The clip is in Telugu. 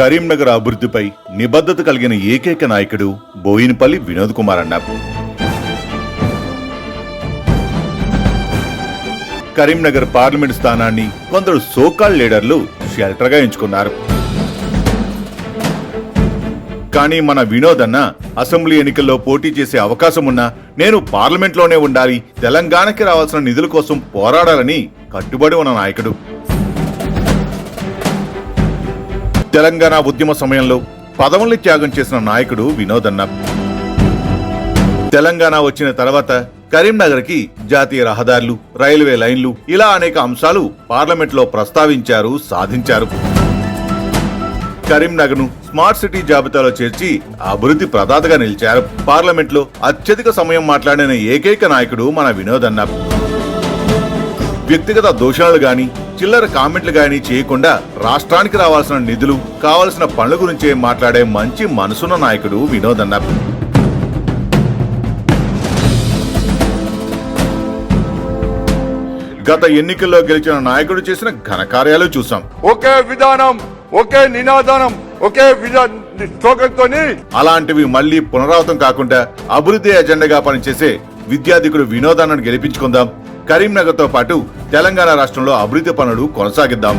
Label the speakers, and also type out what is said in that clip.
Speaker 1: కరీంనగర్ అభివృద్ధిపై నిబద్ధత కలిగిన ఏకైక నాయకుడు బోయినపల్లి వినోద్ కుమార్ అన్నారు. కరీంనగర్ పార్లమెంట్ స్థానాన్ని కొందరు సోకాల్ లీడర్లు షెల్టర్గా ఎంచుకున్నారు. కానీ మన వినోద్ అన్న అసెంబ్లీ ఎన్నికల్లో పోటీ చేసే అవకాశం ఉన్నా నేను పార్లమెంట్లోనే ఉండాలి తెలంగాణకి రావాల్సిన నిధుల కోసం పోరాడాలని కట్టుబడి ఉన్న నాయకుడు. తెలంగాణ ఉద్యమ సమయంలో పదవుల్ని త్యాగం చేసిన నాయకుడు వినోద్ అన్న. తెలంగాణ వచ్చిన తర్వాత కరీంనగర్కి జాతీయ రహదారులు రైల్వే లైన్లు ఇలా అనేక అంశాలు పార్లమెంట్లో ప్రస్తావించారు సాధించారు. కరీంనగర్ను స్మార్ట్ సిటీ జాబితాలో చేర్చి అభివృద్ధి ప్రదాతగా నిలిచారు. పార్లమెంట్లో అత్యధిక సమయం మాట్లాడిన ఏకైక నాయకుడు మన వినోద్ అన్న. వ్యక్తిగత దోషాలు గాని చిల్లర కామెంట్లు గాని చేయకుండా రాష్ట్రానికి రావాల్సిన నిధులు కావలసిన పనుల గురించే మాట్లాడే మంచి మనసున్న నాయకుడు వినోద్ అన్న. గత ఎన్నికల్లో గెలిచిన నాయకుడు చేసిన ఘనకార్యాలు చూసాం
Speaker 2: ఒకే విధానం ఒకే నినాదనం ఒకే స్లోగన్తోని
Speaker 1: అలాంటివి మళ్ళీ పునరావృతం కాకుండా అభివృద్ధి ఎజెండాగా పనిచేసే విద్యార్థికుడు వినోదాన్ని గెలిపించుకుందాం. కరీంనగర్తో పాటు తెలంగాణ రాష్ట్రంలో అభివృద్ధి పనులు కొనసాగిద్దాం.